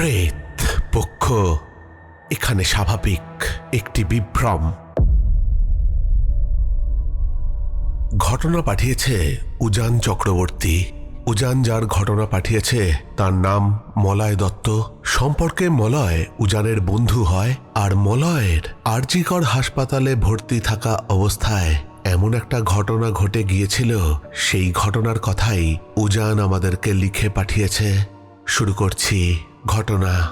প্রেত পক্ষ এখানে স্বাভাবিক একটি বিভ্রম। ঘটনা পাঠিয়েছে উজান চক্রবর্তী। উজান যার ঘটনা পাঠিয়েছে, তার নাম মলয় দত্ত। সম্পর্কে মলয় উজানের বন্ধু হয় আর মলয়ের আরজিকর হাসপাতালে ভর্তি থাকা অবস্থায় এমন একটা ঘটনা ঘটে গিয়েছিল। সেই ঘটনার কথাই উজান আমাদেরকে লিখে পাঠিয়েছে। শুরু করছি। ঘটনা।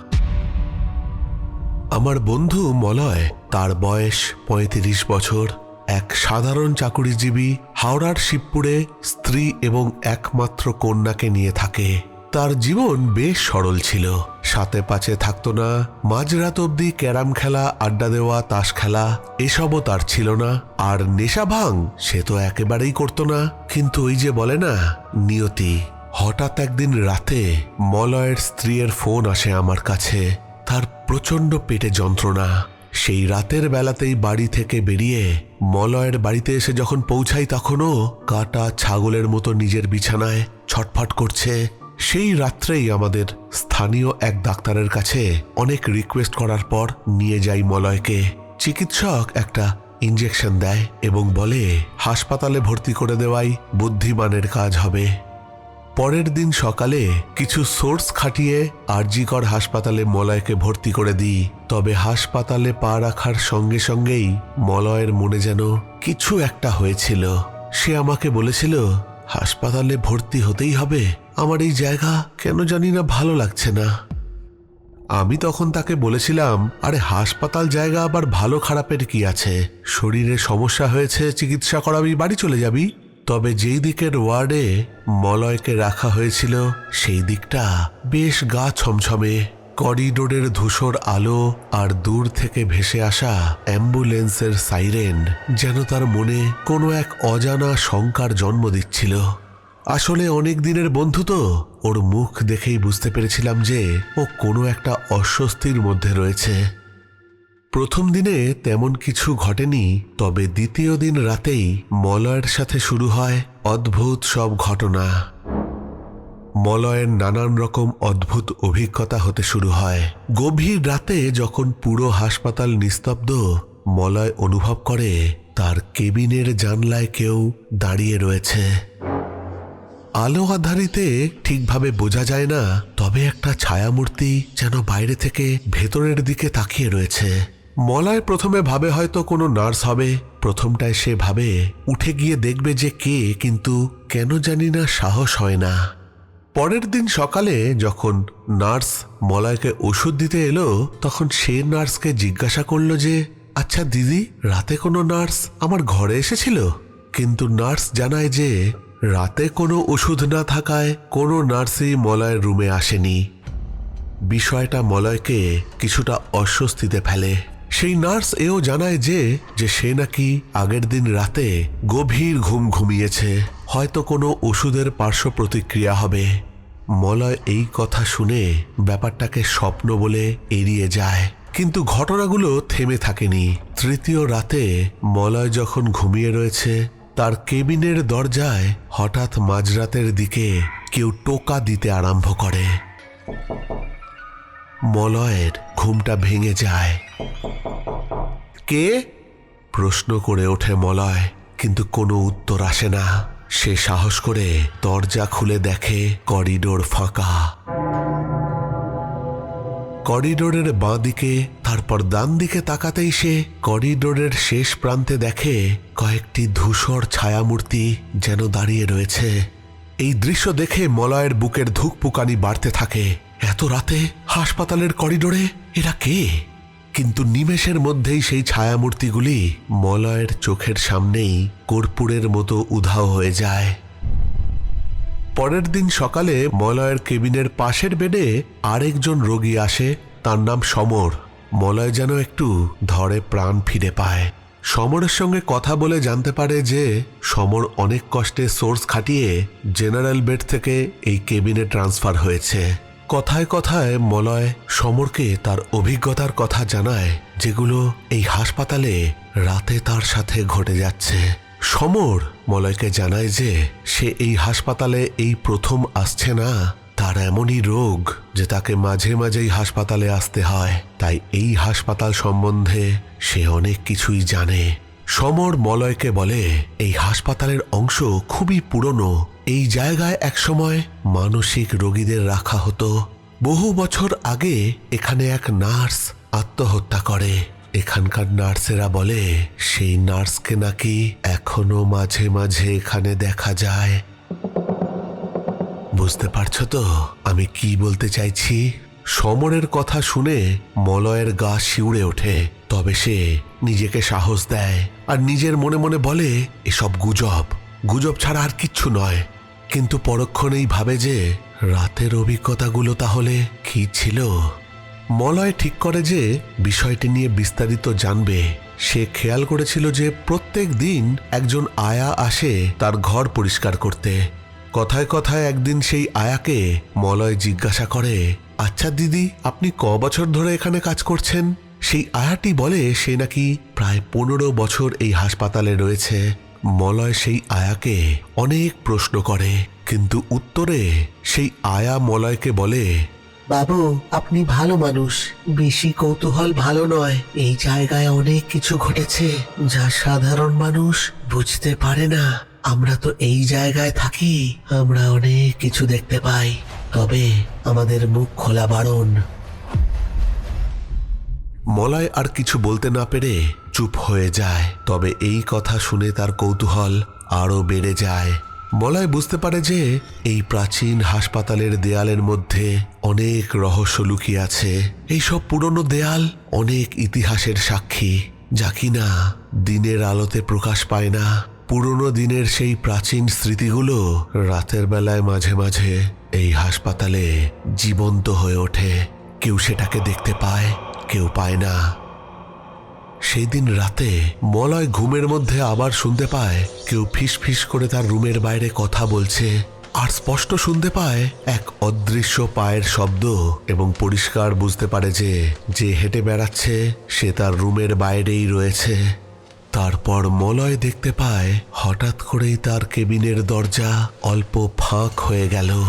আমার বন্ধু মলয়, তার বয়স ৩৫ বছর, এক সাধারণ চাকুরিজীবী হাওড়ার শিবপুরে স্ত্রী এবং একমাত্র কন্যাকে নিয়ে থাকে। তার জীবন বেশ সরল ছিল। সাথে পাচে থাকতো না, মাঝরাত অবধি ক্যারাম খেলা, আড্ডা দেওয়া, তাস খেলা, এসবও তার ছিল না। আর নেশা ভাঙ সে তো একেবারেই করতো না। কিন্তু ওই যে বলে না, নিয়তি। হঠাৎ একদিন রাতে মলয়ের স্ত্রীর ফোন আসে আমার কাছে। তার প্রচণ্ড পেটে যন্ত্রণা। সেই রাতের বেলাতেই বাড়ি থেকে বেরিয়ে মলয়ের বাড়িতে এসে যখন পৌঁছাই তখনও কাটা ছাগলের মতো নিজের বিছানায় ছটফট করছে। সেই রাত্রেই আমাদের স্থানীয় এক ডাক্তারের কাছে অনেক রিকোয়েস্ট করার পর নিয়ে যাই মলয়কে। চিকিৎসক একটা ইঞ্জেকশন দেয় এবং বলে, হাসপাতালে ভর্তি করে দেওয়াই বুদ্ধিমানের কাজ হবে। পরের দিন সকালে কিছু সোর্স খাটিয়ে আরজিকর হাসপাতালে মলয়কে ভর্তি করে দিই। তবে হাসপাতালে পা রাখার সঙ্গে সঙ্গেই মলয়ের মনে যেন কিছু একটা হয়েছিল। সে আমাকে বলেছিল, হাসপাতালে ভর্তি হতেই হবে। আমার এই জায়গা কেন জানি না ভালো লাগছে না। আমি তখন তাকে বলেছিলাম, আরে, হাসপাতাল জায়গা আবার ভালো খারাপের কি আছে? শরীরে সমস্যা হয়েছে, চিকিৎসা করাবি, বাড়ি চলে যাবি? তবে যেই দিকের ওয়ার্ডে মলয়কে রাখা হয়েছিল, সেই দিকটা বেশ গা ছমছমে। করিডোরের ধূসর আলো আর দূর থেকে ভেসে আসা অ্যাম্বুলেন্সের সাইরেন যেন তার মনে কোনো এক অজানা শঙ্কার জন্ম দিচ্ছিল। আসলে অনেক দিনের বন্ধু তো, ওর মুখ দেখেই বুঝতে পেরেছিলাম যে ও কোনো একটা অস্বস্তির মধ্যে রয়েছে। প্রথম দিনে তেমন কিছু ঘটেনি, তবে দ্বিতীয় দিন রাতেই মলয়ের সাথে শুরু হয় অদ্ভুত সব ঘটনা। মলয়ের নানান রকম অদ্ভুত অভিজ্ঞতা হতে শুরু হয়। গভীর রাতে যখন পুরো হাসপাতাল নিস্তব্ধ, মলয় অনুভব করে, তার কেবিনের জানলায় কেউ দাঁড়িয়ে রয়েছে। আলো আধারিতে ঠিকভাবে বোঝা যায় না, তবে একটা ছায়ামূর্তি যেন বাইরে থেকে ভেতরের দিকে তাকিয়ে রয়েছে। মলয় প্রথমে ভাবে হয়তো কোনো নার্স হবে, প্রথমটায় সে ভাবে, উঠে গিয়ে দেখবে যে কে, কিন্তু কেন জানি না সাহস হয় না। পরের দিন সকালে যখন নার্স মলয়কে ওষুধ দিতে এলো, তখন সে নার্সকে জিজ্ঞাসা করল যে আচ্ছা দিদি, রাতে কোনো নার্স আমার ঘরে এসেছিল? কিন্তু নার্স জানায় যে, রাতে কোনো ওষুধ না থাকায় কোনো নার্সই মলয়ের রুমে আসেনি। বিষয়টা মলয়কে কিছুটা অস্বস্তিতে ফেলে। সেই নার্স এও জানায় যে যে সে নাকি আগের দিন রাতে গভীর ঘুম ঘুমিয়েছে। হয়তো কোনো ওষুধের পার্শ্ব প্রতিক্রিয়া হবে। মলয় এই কথা শুনে ব্যাপারটাকে স্বপ্ন বলে এড়িয়ে যায়। কিন্তু ঘটনাগুলো থেমে থাকেনি। তৃতীয় রাতে মলয় যখন ঘুমিয়ে রয়েছে, তার কেবিনের দরজায় হঠাৎ মাঝরাতের দিকে কেউ টোকা দিতে আরম্ভ করে। মলয়ের ঘুমটা ভেঙে যায়। কে? প্রশ্ন করে ওঠে মলয়, কিন্তু কোনো উত্তর আসে না। সে সাহস করে দরজা খুলে দেখে করিডোর ফাঁকা। করিডোরের বাঁ দিকে তারপর ডান দিকে তাকাতেই সে করিডোরের শেষ প্রান্তে দেখে কয়েকটি ধূসর ছায়ামূর্তি যেন দাঁড়িয়ে রয়েছে। এই দৃশ্য দেখে মলয়ের বুকের ধুকপুকানি বাড়তে থাকে। এত রাতে হাসপাতালের করিডোরে এরা কে? কিন্তু নিমেষের মধ্যেই সেই ছায়ামূর্তিগুলি মলয়ের চোখের সামনেই কর্পূরের মতো উধাও হয়ে যায়। পরের দিন সকালে মলয়ের কেবিনের পাশের বেডে আরেকজন রোগী আসে, তার নাম সমর। মলয় যেন একটু ধরে প্রাণ ফিরে পায়। সমরের সঙ্গে কথা বলে জানতে পারে যে সমর অনেক কষ্টে সোর্স খাটিয়ে জেনারেল বেড থেকে এই কেবিনে ট্রান্সফার হয়েছে। কথায় কথায় মলয় সমরকে তার অভিজ্ঞতার কথা জানায়, যেগুলো এই হাসপাতালে রাতে তার সাথে ঘটে যাচ্ছে। সমর মলয়কে জানায় যে, সে এই হাসপাতালে এই প্রথম আসছে না, তার এমনই রোগ যে তাকে মাঝে মাঝেই হাসপাতালে আসতে হয়। তাই এই হাসপাতাল সম্বন্ধে সে অনেক কিছুই জানে। সমর মলয়কে বলে, এই হাসপাতালের অংশ খুবই পুরনো এই জায়গায় একসময় মানসিক রোগীদের রাখা হতো। বহু বছর আগে এখানে এক নার্স আত্মহত্যা করে। এখানকার নার্সেরা বলে, সেই নার্সকে নাকি এখনও মাঝে মাঝে এখানে দেখা যায়। বুঝতে পারছ তো আমি কি বলতে চাইছি? সমরের কথা শুনে মলয়ের গা শিউড়ে ওঠে, তবে সে নিজেকে সাহস দেয় আর নিজের মনে মনে বলে, এসব গুজব গুজব ছাড়া আর কিচ্ছু নয়। কিন্তু পরক্ষণেই ভাবে যে রাতের অভিজ্ঞতাগুলো তাহলে কি ছিল? মলয় ঠিক করে যে বিষয়টি নিয়ে বিস্তারিত জানবে। সে খেয়াল করেছিল যে প্রত্যেক দিন একজন আয়া আসে তার ঘর পরিষ্কার করতে। কথায় কথায় একদিন সেই আয়াকে মলয় জিজ্ঞাসা করে আচ্ছা দিদি, আপনি ক বছর ধরে এখানে কাজ করছেন? সেই আয়াটি বলে সে নাকি প্রায় পনেরো বছর এই হাসপাতালে রয়েছে। মলয় সেই আয়াকে অনেক প্রশ্ন করে কিন্তু উত্তরে সেই আয়া মলয়কে বলে বাবু আপনি ভালো মানুষ। বেশি কৌতূহল ভালো নয়। এই জায়গায় অনেক কিছু ঘটেছে যা সাধারণ মানুষ বুঝতে পারে না। আমরা তো এই জায়গায় থাকি আমরা অনেক কিছু দেখতে পাই। তবে আমাদের মুখ খোলা বারণ। মলয় আর কিছু বলতে না পেরে চুপ হয়ে যায়। তবে এই কথা শুনে তার কৌতূহল আরও বেড়ে যায়। মলয় বুঝতে পারে যে, এই প্রাচীন হাসপাতালের দেয়ালের মধ্যে অনেক রহস্য লুকিয়ে আছে। এইসব পুরনো দেয়াল অনেক ইতিহাসের সাক্ষী, যা কিনা দিনের আলোতে প্রকাশ পায় না। পুরনো দিনের সেই প্রাচীন স্মৃতিগুলো রাতের বেলায় মাঝে মাঝে এই হাসপাতালে জীবন্ত হয়ে ওঠে। কেউ সেটাকে দেখতে পায়, কেউ পায় না। সেই দিন রাতে মলয় ঘুমের মধ্যে আবার শুনতে পায়, কেউ ফিস ফিস করে তার রুমের বাইরে কথা বলছে আর স্পষ্ট শুনতে পায় এক অদৃশ্য পায়ের শব্দ এবং পরিষ্কার বুঝতে পারে যে যে হেঁটে বেড়াচ্ছে সে তার রুমের বাইরেই রয়েছে। তারপর মলয় দেখতে পায়, হঠাৎ করেই তার কেবিনের দরজা অল্প ফাঁক হয়ে গেল।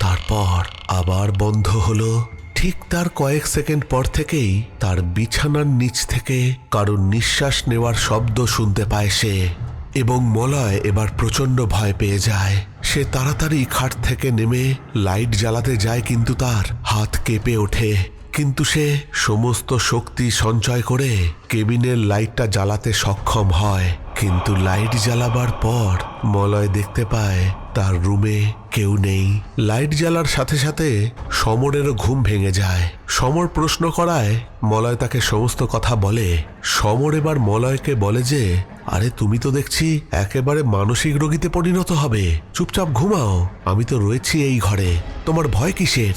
তারপর আবার বন্ধ হলো। ঠিক তার কয়েক সেকেন্ড পর থেকেই তার বিছানার নিচ থেকে কারও নিঃশ্বাস নেওয়ার শব্দ শুনতে পায় সে এবং মলয় এবার প্রচণ্ড ভয় পেয়ে যায়। সে তাড়াতাড়ি খাট থেকে নেমে লাইট জ্বালাতে যায় কিন্তু তার হাত কেঁপে ওঠে। কিন্তু সে সমস্ত শক্তি সঞ্চয় করে কেবিনের লাইটটা জ্বালাতে সক্ষম হয়। কিন্তু লাইট জ্বালাবার পর মলয় দেখতে পায় তার রুমে কেউ নেই। লাইট জ্বালার সাথে সাথে সমরেরও ঘুম ভেঙে যায়। সমর প্রশ্ন করায়, মলয় তাকে সমস্ত কথা বলে। সমর এবার মলয়কে বলে যে, আরে তুমি তো দেখছি একেবারে মানসিক রোগীতে পরিণত হবে। চুপচাপ ঘুমাও, আমি তো রয়েছি এই ঘরে। তোমার ভয় কিসের?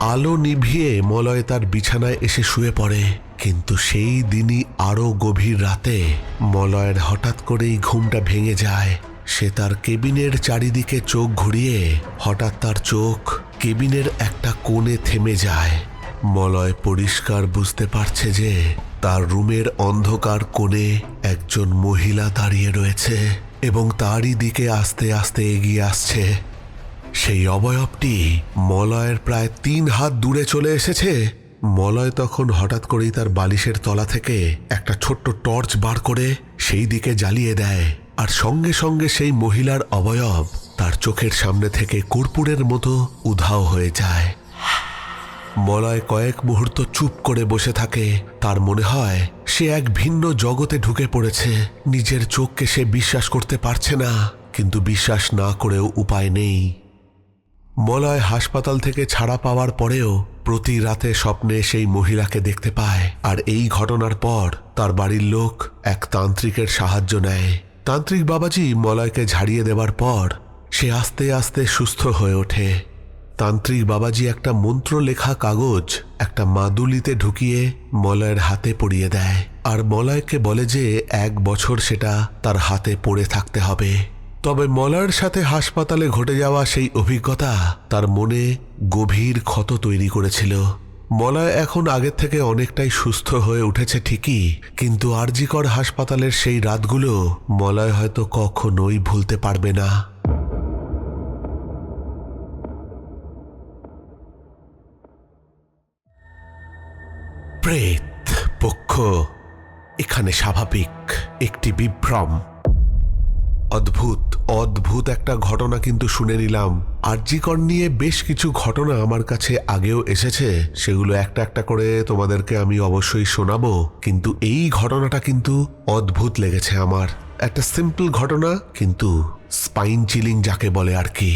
আলো নিভিয়ে মলয় তার বিছানায় এসে শুয়ে পড়ে। কিন্তু সেই দিনই আরও গভীর রাতে মলয়ের হঠাৎ করেই ঘুমটা ভেঙে যায়। সে তার কেবিনের চারিদিকে চোখ ঘুরিয়ে হঠাৎ তার চোখ কেবিনের একটা কোণে থেমে যায়। মলয় পরিষ্কার বুঝতে পারছে যে তার রুমের অন্ধকার কোণে একজন মহিলা দাঁড়িয়ে রয়েছে এবং তারই দিকে আস্তে আস্তে এগিয়ে আসছে। সেই অবয়বটি মলয়ের প্রায় তিন হাত দূরে চলে এসেছে। মলয় তখন হঠাৎ করেই তার বালিশের তলা থেকে একটা ছোট্ট টর্চ বার করে সেই দিকে জ্বালিয়ে দেয়। আর সঙ্গে সঙ্গে সেই মহিলার অবয়ব তার চোখের সামনে থেকে কর্পূরের মতো উধাও হয়ে যায়। মলয় কয়েক মুহূর্ত চুপ করে বসে থাকে। তার মনে হয় সে এক ভিন্ন জগতে ঢুকে পড়েছে। নিজের চোখকে সে বিশ্বাস করতে পারছে না, কিন্তু বিশ্বাস না করেও উপায় নেই। মলয় হাসপাতাল থেকে ছাড়া পাওয়ার পরেও প্রতি রাতে স্বপ্নে সেই মহিলাকে দেখতে পায়। আর এই ঘটনার পর তার বাড়ির লোক এক তান্ত্রিকের সাহায্য নেয়। তান্ত্রিক বাবাজি মলয়কে ঝাড়িয়ে দেওয়ার পর সে আস্তে আস্তে সুস্থ হয়ে ওঠে। তান্ত্রিক বাবাজি একটা মন্ত্র লেখা কাগজ একটা মাদুলিতে ঢুকিয়ে মলয়ের হাতে পরিয়ে দেয়। আর মলয়কে বলে যে এক বছর সেটা তার হাতে পড়ে থাকতে হবে। তবে মলয়ের সাথে হাসপাতালে ঘটে যাওয়া সেই অভিজ্ঞতা তার মনে গভীর ক্ষত তৈরি করেছিল। মলয় এখন আগের থেকে অনেকটাই সুস্থ হয়ে উঠেছে ঠিকই, কিন্তু আরজিকর হাসপাতালের সেই রাতগুলো মলয় হয়তো কখনোই ভুলতে পারবে না। প্রেত, পক্ষ, এখানে স্বাভাবিক, একটি বিভ্রম। অদ্ভুত অদ্ভুত একটা ঘটনা কিন্তু শুনে নিলাম। আরজিকর নিয়ে বেশ কিছু ঘটনা আমার কাছে আগেও এসেছে, সেগুলো একটা একটা করে তোমাদেরকে আমি অবশ্যই শোনাবো, কিন্তু এই ঘটনাটা কিন্তু অদ্ভুত লেগেছে আমার। একটা সিম্পল ঘটনা, কিন্তু স্পাইন চিলিং যাকে বলে আর কি।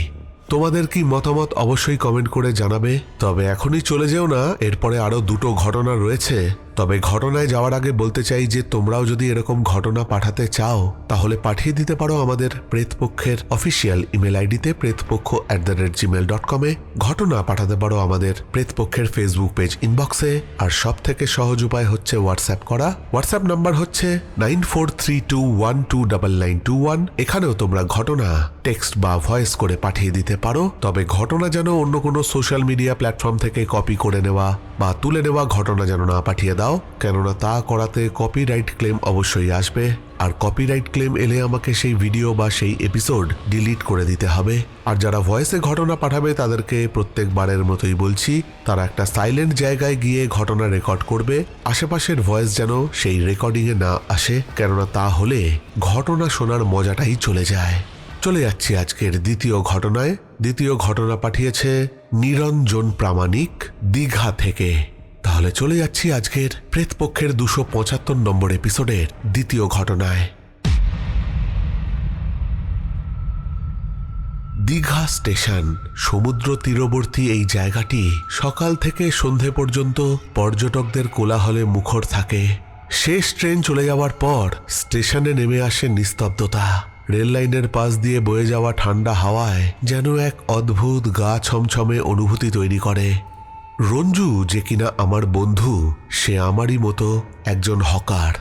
তোমাদের কি মতামত অবশ্যই কমেন্ট করে জানাবে, তবে এখনই চলে যেও না, এরপরে আরও দুটো ঘটনা রয়েছে। তবে ঘটনায় যাওয়ার আগে বলতে চাই যে তোমরাও যদি এরকম ঘটনা পাঠাতে চাও, তাহলে পাঠিয়ে দিতে পারো আমাদের প্রেতপক্ষের অফিসিয়াল ইমেল আইডিতে Pretpaksha at the rate Gmail dot কমে ঘটনা পাঠাতে পারো আমাদের প্রেতপক্ষের ফেসবুক পেজ ইনবক্সে আর সব থেকে সহজ উপায় হচ্ছে হোয়াটসঅ্যাপ করা। হোয়াটসঅ্যাপ নাম্বার হচ্ছে nine four three two one two double nine two one এখানেও তোমরা ঘটনা টেক্সট বা ভয়েস করে পাঠিয়ে দিতে পারো। তবে ঘটনা যেন অন্য কোনো সোশ্যাল মিডিয়া প্ল্যাটফর্ম থেকে কপি করে নেওয়া। বা তুলে নেওয়া ঘটনা যেন না পাঠিয়ে দাও, কেননা তা করাতে কপিরাইট ক্লেম অবশ্যই আসবে। আর কপিরাইট ক্লেম এলে আমাকে সেই ভিডিও বা সেই এপিসোড ডিলিট করে দিতে হবে। আর যারা ভয়েসে ঘটনা পাঠাবে, তাদেরকে প্রত্যেকবারের মতোই বলছি, তারা একটা সাইলেন্ট জায়গায় গিয়ে ঘটনা রেকর্ড করবে। আশেপাশের ভয়েস যেন সেই রেকর্ডিংয়ে না আসে, কেননা তা হলে ঘটনা শোনার মজাটাই চলে যায়। চলে যাচ্ছি আজকের দ্বিতীয় ঘটনায়। দ্বিতীয় ঘটনা পাঠিয়েছে নিরঞ্জন প্রামাণিক দীঘা থেকে। তাহলে চলে যাচ্ছি আজকের প্রেতপক্ষের দুশো পঁচাত্তর নম্বর এপিসোডের দ্বিতীয় ঘটনায়। দীঘা স্টেশন, সমুদ্র তীরবর্তী এই জায়গাটি সকাল থেকে সন্ধে পর্যন্ত পর্যটকদের কোলাহলে মুখর থাকে। শেষ ট্রেন চলে যাওয়ার পর স্টেশনে নেমে আসে নিস্তব্ধতা। রেল লাইনের পাশ দিয়ে বয়ে যাওয়া ঠান্ডা হাওয়ায় যেন এক অদ্ভুত গা ছমছমে অনুভূতি তৈরি করে। রঞ্জু যে কিনা আমার বন্ধু, সে আমারই মতো একজন হকার।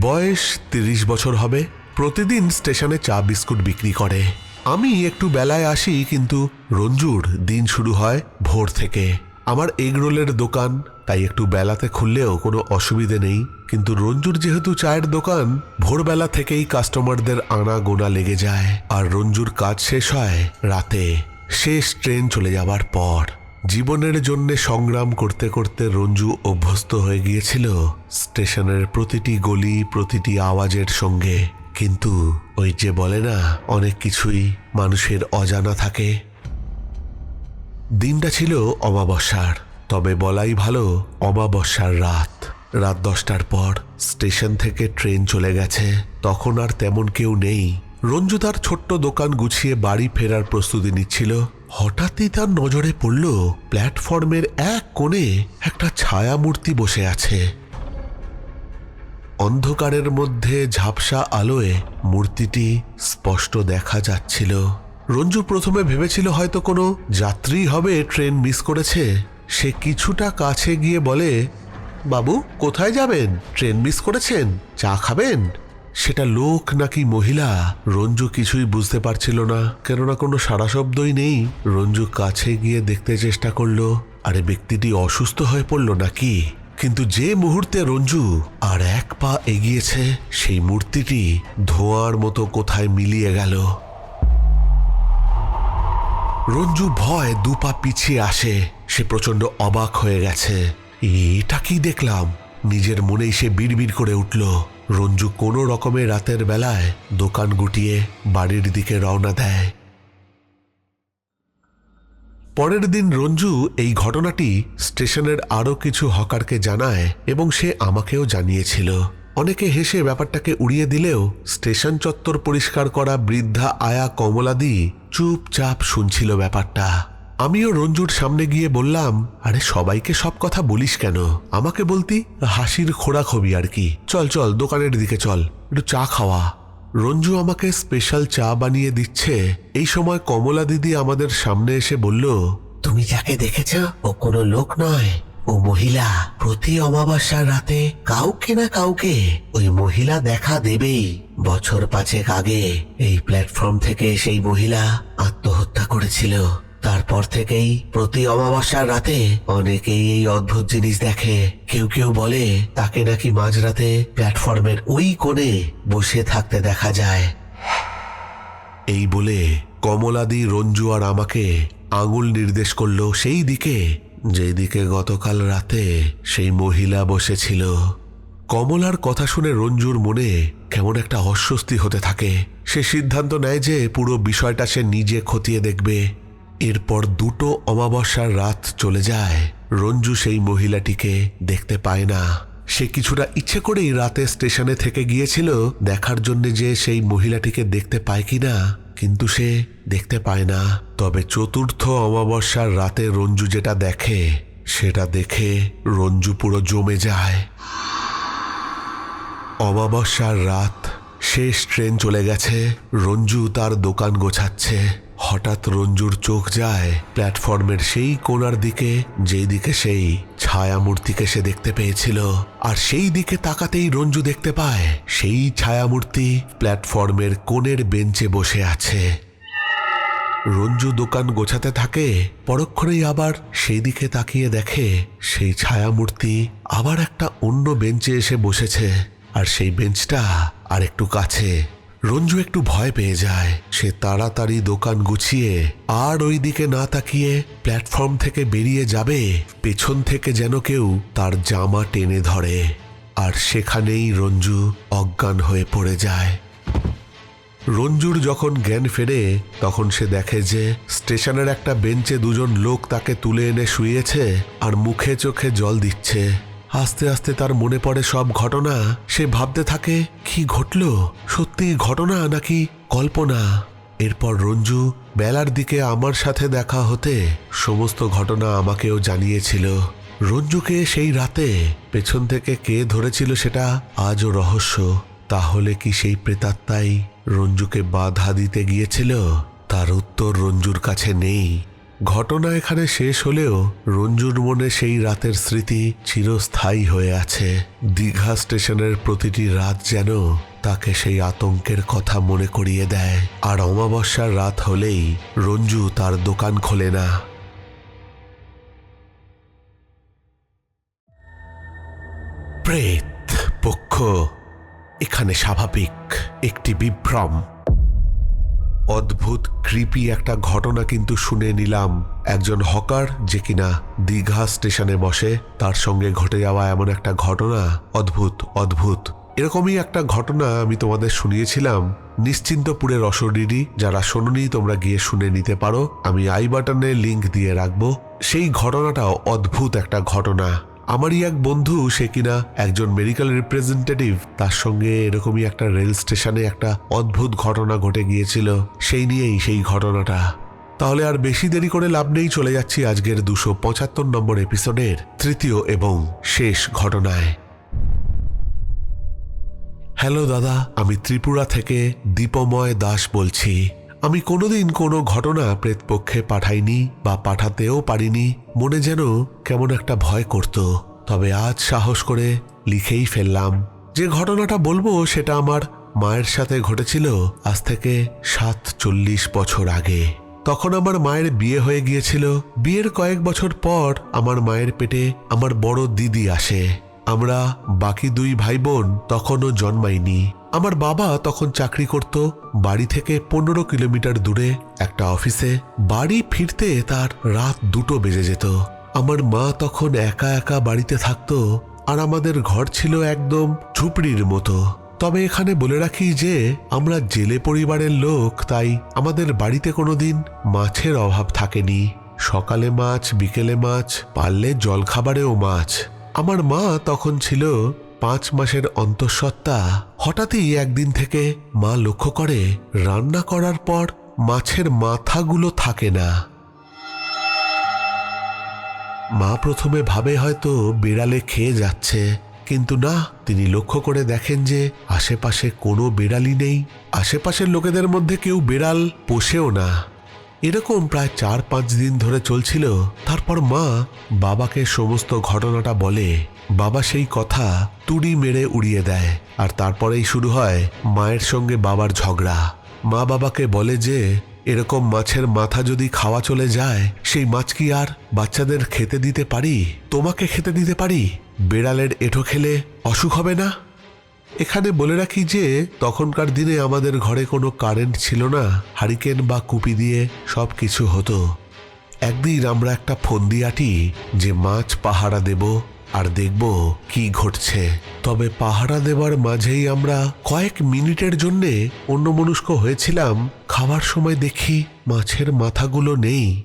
বয়স তিরিশ বছর হবে, প্রতিদিন স্টেশনে চা বিস্কুট বিক্রি করে। আমি একটু বেলায় আসি, কিন্তু রঞ্জুর দিন শুরু হয় ভোর থেকে। আমার এগরোলের দোকান তাই একটু বেলাতে খুললেও কোনো অসুবিধে নেই। কিন্তু রঞ্জুর যেহেতু চায়ের দোকান, ভোরবেলা থেকেই কাস্টমারদের আনা গোনা লেগে যায়। আর রঞ্জুর কাজ শেষ হয় রাতে। শেষ ট্রেন চলে যাওয়ার পর। জীবনের জন্য সংগ্রাম করতে করতে রঞ্জু অভ্যস্ত হয়ে গিয়েছিল স্টেশনের প্রতিটি গলি, প্রতিটি আওয়াজের সঙ্গে। কিন্তু ওই যে বলে না, অনেক কিছুই মানুষের অজানা থাকে। দিনটা ছিল অমাবস্যার। তবে বলাই ভালো, অমাবস্যার রাত। রাত দশটার পর স্টেশন থেকে ট্রেন চলে গেছে। তখন আর তেমন কেউ নেই। রঞ্জু তার ছোট্ট দোকান গুছিয়ে বাড়ি ফেরার প্রস্তুতি নিচ্ছিল। হঠাৎই তার নজরে পড়ল, প্ল্যাটফর্মের এক কোণে একটা ছায়া মূর্তি বসে আছে। অন্ধকারের মধ্যে ঝাপসা আলোয় মূর্তিটি স্পষ্ট দেখা যাচ্ছিল। রঞ্জু প্রথমে ভেবেছিল হয়তো কোনো যাত্রী হবে, ট্রেন মিস করেছে। সে কিছুটা কাছে গিয়ে বলে, বাবু, কোথায় যাবেন? ট্রেন মিস করেছেন? চা খাবেন? সেটা লোক নাকি মহিলা, রঞ্জু কিছুই বুঝতে পারছিল না, কেননা কোনো সারা শব্দই নেই। রঞ্জু কাছে গিয়ে দেখতে চেষ্টা করল, আরে, ব্যক্তিটি অসুস্থ হয়ে পড়ল নাকি? কিন্তু যে মুহূর্তে রঞ্জু আর এক পা এগিয়েছে, সেই মূর্তিটি ধোঁয়ার মতো কোথায় মিলিয়ে গেল। রঞ্জু ভয় দু পা পিছিয়ে আসে। সে প্রচণ্ড অবাক হয়ে গেছে। এটা কি দেখলাম? নিজের মনেই সে বিড়বিড় করে উঠল। রঞ্জু কোনো রকমে রাতের বেলায় দোকান গুটিয়ে বাড়ির দিকে রওনা দেয়। পরের দিন রঞ্জু এই ঘটনাটি স্টেশনের আরও কিছু হকারকে জানায় এবং সে আমাকেও জানিয়েছিল। অনেকে হেসে ব্যাপারটাকে উড়িয়ে দিলেও স্টেশন চত্বর পরিষ্কার করা বৃদ্ধা আয়া কমলাদি চুপচাপ শুনছিল ব্যাপারটা। আমিও রঞ্জুর সামনে গিয়ে বললাম, আরে সবাইকে সব কথা বলিস কেন? আমাকে বলতি হাসির খোড়াখবি আর কি। চল চল, দোকানের দিকে চল, একটু চা খাওয়া। রঞ্জু আমাকে স্পেশাল চা বানিয়ে দিচ্ছে। এই সময় কমলা দিদি আমাদের সামনে এসে বলল, তুমি যাকে দেখেছ, ও কোনো লোক নয়। ও মহিলা, প্রতি অমাবস্যার রাতে কাউকে না কাউকে ওই মহিলা দেখা দেবেই। বছর পাঁচেক আগে এই প্ল্যাটফর্ম থেকে সেই মহিলা আত্মহত্যা করেছিল। তারপর থেকেই প্রতি অমাবস্যার রাতে অনেকেই এই অদ্ভুত জিনিস দেখে। কেউ কেউ বলে, তাকে নাকি মাঝরাতে প্ল্যাটফর্মের ওই কোণে বসে থাকতে দেখা যায়। এই বলে কমলাদি, রঞ্জু আর আমাকে আঙুল নির্দেশ করল সেই দিকে। যেদিকে গতকাল রাতে সেই মহিলা বসেছিল, কমলার কথা শুনে রঞ্জুর মনে কেমন একটা অস্বস্তি হতে থাকে। সে সিদ্ধান্ত নেয় যে পুরো বিষয়টা সে নিজে খতিয়ে দেখবে। এরপর দুটো অমাবস্যার রাত চলে যায়। রঞ্জু সেই মহিলাটিকে দেখতে পায় না। সে কিছুটা ইচ্ছে করেই রাতে স্টেশনে থেকে গিয়েছিল, দেখার জন্য যে সেই মহিলাটিকে দেখতে পায় কিনা কিন্তু সে দেখতে পায় না। তবে চতুর্থ অমাবস্যার রাতে রঞ্জু যেটা দেখে, সেটা দেখে রঞ্জু পুরো জমে যায়। অমাবস্যার রাত, শেষ ট্রেন চলে গেছে। রঞ্জু তার দোকান গোছাচ্ছে। হঠাৎ রঞ্জুর চোখ যায় প্ল্যাটফর্মের সেই কোণার দিকে, যেই দিকে সেই ছায়ামূর্তিকে সে দেখতে পেয়েছিল। আর সেই দিকে তাকাতেই রঞ্জু দেখতে পায়, সেই ছায়ামূর্তি প্ল্যাটফর্মের কোণের বেঞ্চে বসে আছে। রঞ্জু দোকান গোছাতে থাকে, পরক্ষণেই আবার সেই দিকে তাকিয়ে দেখে সেই ছায়ামূর্তি আবার একটা অন্য বেঞ্চে এসে বসেছে। আর সেই বেঞ্চটা আর একটু কাছে। রঞ্জু একটু ভয় পেয়ে যায়। সে তাড়াতাড়ি দোকান গুছিয়ে আর ওই দিকে না তাকিয়ে প্ল্যাটফর্ম থেকে বেরিয়ে যাবে। পেছন থেকে যেন কেউ তার জামা টেনে ধরে। আর সেখানেই রঞ্জু অজ্ঞান হয়ে পড়ে যায়। রঞ্জুর যখন জ্ঞান ফেরে, তখন সে দেখে যে স্টেশনের একটা বেঞ্চে দুজন লোক তাকে তুলে এনে শুয়েছে আর মুখে চোখে জল দিচ্ছে। আস্তে আস্তে তার মনে পড়ে সব ঘটনা। সে ভাবতে থাকে, কি ঘটল? সত্যি ঘটনা নাকি কল্পনা? এরপর রঞ্জু বেলার দিকে আমার সাথে দেখা হতে সমস্ত ঘটনা আমাকেও জানিয়েছিল। রঞ্জুকে সেই রাতে পেছন থেকে কে ধরেছিল সেটা আজও রহস্য। তাহলে কি সেই প্রেতাত্মাই রঞ্জুকে বাধা দিতে গিয়েছিল? তার উত্তর রঞ্জুর কাছে নেই। ঘটনা এখানে শেষ হলেও রঞ্জুর মনে সেই রাতের স্মৃতি চিরস্থায়ী হয়ে আছে। দীঘা স্টেশনের প্রতিটি রাত যেন তাকে সেই আতঙ্কের কথা মনে করিয়ে দেয়। আর অমাবস্যার রাত হলেই রঞ্জু তার দোকান খোলে না। প্রেত পক্ষ, এখানে স্বাভাবিক একটি বিভ্রম। অদ্ভুত কৃপি একটা ঘটনা কিন্তু শুনে নিলাম। একজন হকার যে কিনা দীঘা স্টেশনে বসে, তার সঙ্গে ঘটে যাওয়া এমন একটা ঘটনা। অদ্ভুত অদ্ভুত। এরকমই একটা ঘটনা আমি তোমাদের শুনিয়েছিলাম। নিশ্চিন্তপুরের অশরীরই যারা শোনি তোমরা গিয়ে শুনে নিতে পারো। আমি আই বাটনে লিংক দিয়ে রাখব। সেই ঘটনাটাও অদ্ভুত একটা ঘটনা। আমারই এক বন্ধু, সে কিনা একজন মেডিকেল রিপ্রেজেন্টেটিভ তার সঙ্গে এরকমই একটা রেল স্টেশনে একটা অদ্ভুত ঘটনা ঘটে গিয়েছিল। সেই নিয়েই সেই ঘটনাটা। তাহলে আর বেশি দেরি করে লাভ নেই, চলে যাচ্ছি আজকের দুশো পঁচাত্তর নম্বর এপিসোডের তৃতীয় এবং শেষ ঘটনায়। হ্যালো দাদা, আমি ত্রিপুরা থেকে দীপময় দাস বলছি। আমি কোনোদিন কোনো ঘটনা প্রেতপক্ষে পাঠাইনি বা পাঠাতেও পারিনি। মনে যেন কেমন একটা ভয় করত। তবে আজ সাহস করে লিখেই ফেললাম। যে ঘটনাটা বলব সেটা আমার মায়ের সাথে ঘটেছিল আজ থেকে সাত চল্লিশ বছর আগে। তখন আমার মায়ের বিয়ে হয়ে গিয়েছিল। বিয়ের কয়েক বছর পর আমার মায়ের পেটে আমার বড় দিদি আসে। আমরা বাকি দুই ভাই বোন তখনও জন্মাইনি। আমার বাবা তখন চাকরি করত বাড়ি থেকে পনেরো কিলোমিটার দূরে একটা অফিসে। বাড়ি ফিরতে তার রাত দুটো বেজে যেত। আমার মা তখন একা একা বাড়িতে থাকতো আর আমাদের ঘর ছিল একদম ঝুপড়ির মতো। তবে এখানে বলে রাখি যে, আমরা জেলে পরিবারের লোক, তাই আমাদের বাড়িতে কোনোদিন মাছের অভাব থাকেনি। সকালে মাছ, বিকেলে মাছ, পারলে জলখাবারেও মাছ। আমার মা তখন ছিল পাঁচ মাসের অন্তঃসত্ত্বা। হঠাৎই একদিন থেকে মা লক্ষ্য করে, রান্না করার পর মাছের মাথাগুলো থাকে না। মা প্রথমে ভাবে হয়তো বিড়ালে খেয়ে যাচ্ছে, কিন্তু না, তিনি লক্ষ্য করে দেখেন যে আশেপাশে কোনো বিড়ালই নেই। আশেপাশের লোকেদের মধ্যে কেউ বিড়াল পোষেও না। এরকম প্রায় চার পাঁচ দিন ধরে চলছিল। তারপর মা বাবাকে সমস্ত ঘটনাটা বলে। বাবা সেই কথা তুড়ি মেরে উড়িয়ে দেয়। আর তারপরেই শুরু হয় মায়ের সঙ্গে বাবার ঝগড়া। মা বাবাকে বলে যে, এরকম মাছের মাথা যদি খাওয়া চলে যায়, সেই মাছ কি আর বাচ্চাদের খেতে দিতে পারি? তোমাকে খেতে দিতে পারি? বেড়ালের এঁঠো খেলে অসুখ হবে না? এখানে বলে রাখি যে, তখনকার দিনে আমাদের ঘরে কোনো কারেন্ট ছিল না। হারিকেন বা কুপি দিয়ে সব কিছু হতো। একদিন আমরা একটা ফন্দি আটি, যে মাছ পাহারা দেব আর দেখব কি ঘটছে। তবে পাহারা দেবার মাঝেই আমরা কয়েক মিনিটের জন্যে অন্যমনস্ক হয়েছিলাম। খাওয়ার সময় দেখি মাছের মাথাগুলো নেই।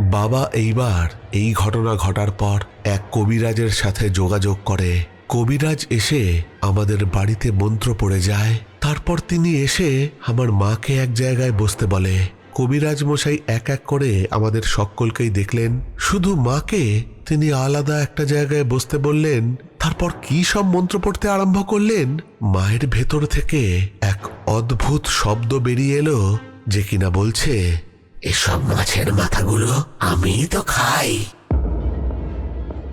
বাবা এইবার এই ঘটনা ঘটার পর এক কবিরাজের সাথে যোগাযোগ করে। কবিরাজ এসে আমাদের বাড়িতে মন্ত্র পড়ে যায়। তারপর তিনি এসে আমার মাকে এক জায়গায় বসতে বলে। কবিরাজ মশাই এক এক করে আমাদের সকলকেই দেখলেন। শুধু মাকে তিনি আলাদা একটা জায়গায় বসতে বললেন। তারপর কি সব মন্ত্র পড়তে আরম্ভ করলেন? মায়ের ভেতর থেকে এক অদ্ভুত শব্দ বেরিয়ে এলো যে কিনা বলছে, এসব মাছের মাথাগুলো আমি তো খাই।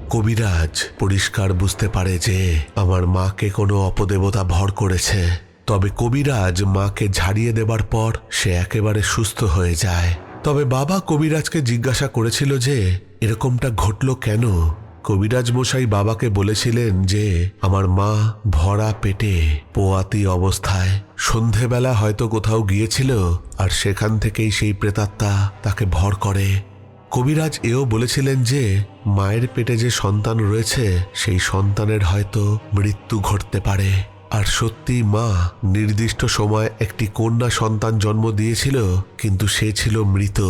কবিরাজ পরিষ্কার বুঝতে পারে যে আমার মাকে কোনো অপদেবতা ভর করেছে। তবে কবিরাজ মাকে ঝাড়িয়ে দেবার পর সে একেবারে সুস্থ হয়ে যায়। তবে বাবা কবিরাজকে জিজ্ঞাসা করেছিল যে, এরকমটা ঘটল কেন? কবিরাজ মশাই বাবাকে বলেছিলেন যে, আমার মা ভরা পেটে পোয়াতি অবস্থায়। সন্ধেবেলা হয়তো কোথাও গিয়েছিল আর সেখান থেকেই সেই প্রেতাত্মা তাকে ভর করে। কবিরাজ এও বলেছিলেন যে, মায়ের পেটে যে সন্তান রয়েছে, সেই সন্তানের হয়তো মৃত্যু ঘটতে পারে। আর সত্যি মা নির্দিষ্ট সময় একটি কন্যা সন্তান জন্ম দিয়েছিল, কিন্তু সে ছিল মৃত।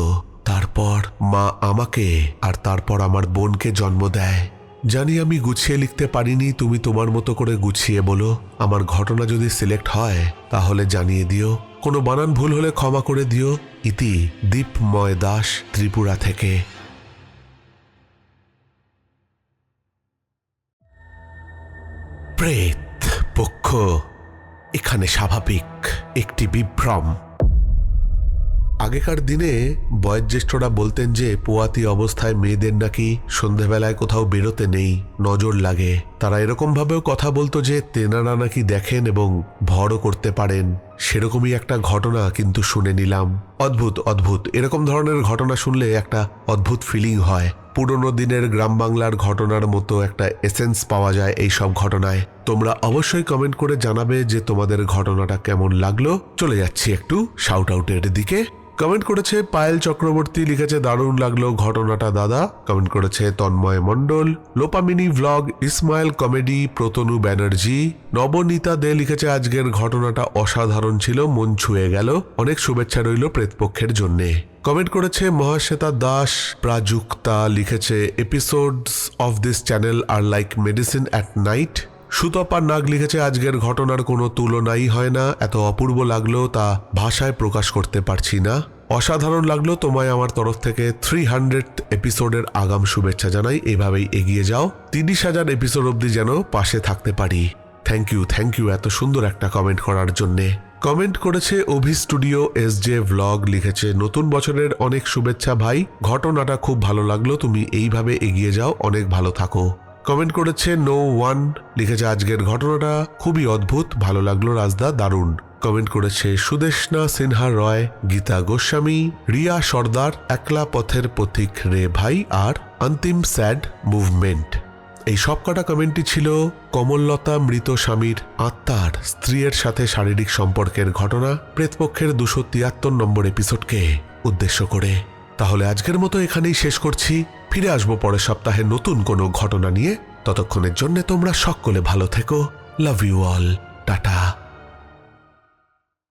তারপর মা আমাকে আর তারপর আমার বোনকে জন্ম দেয়। জানি আমি গুছিয়ে লিখতে পারিনি, তুমি তোমার মতো করে গুছিয়ে বলো। আমার ঘটনা যদি সিলেক্ট হয়, তাহলে জানিয়ে দিও। কোনো বানান ভুল হলে ক্ষমা করে দিও। ইতি দীপময় দাস ত্রিপুরা থেকে। প্রেত পক্ষ এখানে স্বাভাবিক একটি বিভ্রম। আগেকার দিনে বয়োজ্যেষ্ঠরা বলতেন যে পোয়াতি অবস্থায় মেয়েদের নাকি সন্ধেবেলায় কোথাও বেরোতে নেই, নজর লাগে। তারা এরকমভাবেও কথা বলতো যে তেনারা নাকি দেখেন এবং ভরও করতে পারেন। সেরকমই একটা ঘটনা কিন্তু শুনে নিলাম। অদ্ভুত অদ্ভুত। এরকম ধরনের ঘটনা শুনলে একটা অদ্ভুত ফিলিং হয়। পুরনো দিনের গ্রাম বাংলার ঘটনার মতো একটা এসেন্স পাওয়া যায় এই সব ঘটনায়। তোমরা অবশ্যই কমেন্ট করে জানাবে যে তোমাদের ঘটনাটা কেমন লাগল। চলে যাচ্ছি একটু শাউট আউটের দিকে। কমেন্ট করেছে পায়েল চক্রবর্তী, লিখেছে, দারুণ লাগল ঘটনাটা, দাদা। কমেন্ট করেছে, তন্ময় মণ্ডল। Lopamini vlog Ismail comedy Pratanu Banerjee. Nabanita দে লিখেছে, আজকের ঘটনাটা অসাধারণ ছিল, মন ছুঁয়ে গেল। অনেক শুভেচ্ছা রইল প্রেতপক্ষের জন্যে। কমেন্ট করেছে, মহাশ্বেতা দাস প্রাযুক্তা লিখেছে episodes of this channel R like medicine at night Sutapa Nag লিখেছে, আজকের ঘটনার কোনো তুলনাই হয় না। এত অপূর্ব লাগল তা ভাষায় প্রকাশ করতে পারছি না। অসাধারণ লাগল তোমায় আমার তরফ থেকে থ্রি হান্ড্রেড এপিসোডের আগাম শুভেচ্ছা জানাই। এভাবেই এগিয়ে যাও। তিরিশ হাজার এপিসোড অবধি যেন পাশে থাকতে পারি। থ্যাংক ইউ থ্যাংক ইউ এত সুন্দর একটা কমেন্ট করার জন্যে। কমেন্ট করেছে Abhi studio S J vlog লিখেছে, নতুন বছরের অনেক শুভেচ্ছা ভাই। ঘটনাটা খুব ভালো লাগল। তুমি এইভাবে এগিয়ে যাও। অনেক ভালো থাকো। কমেন্ট করেছে নো ওয়ান লিখেছে, আজকের ঘটনাটা খুবই অদ্ভুত, ভালো লাগল, রাজদা, দারুণ। কমেন্ট করেছে সুদেশনা সিনহা রয়, গীতা গোস্বামী, রিয়া সর্দার, একলা পথের পথিক রে ভাই আর অন্তিম স্যাড মুভমেন্ট। এই সবকটা কমেন্টই ছিল কমললতা মৃত স্বামীর আত্মার স্ত্রীর সাথে শারীরিক সম্পর্কের ঘটনা, প্রেতপক্ষের দুশো তিয়াত্তর নম্বর এপিসোডকে উদ্দেশ্য করে। তাহলে আজকের মতো এখানেই শেষ করছি। ফিরে আসব পরের সপ্তাহে নতুন কোনো ঘটনা নিয়ে। ততক্ষণের জন্য তোমরা সকলে ভালো থেকো। Love you all tata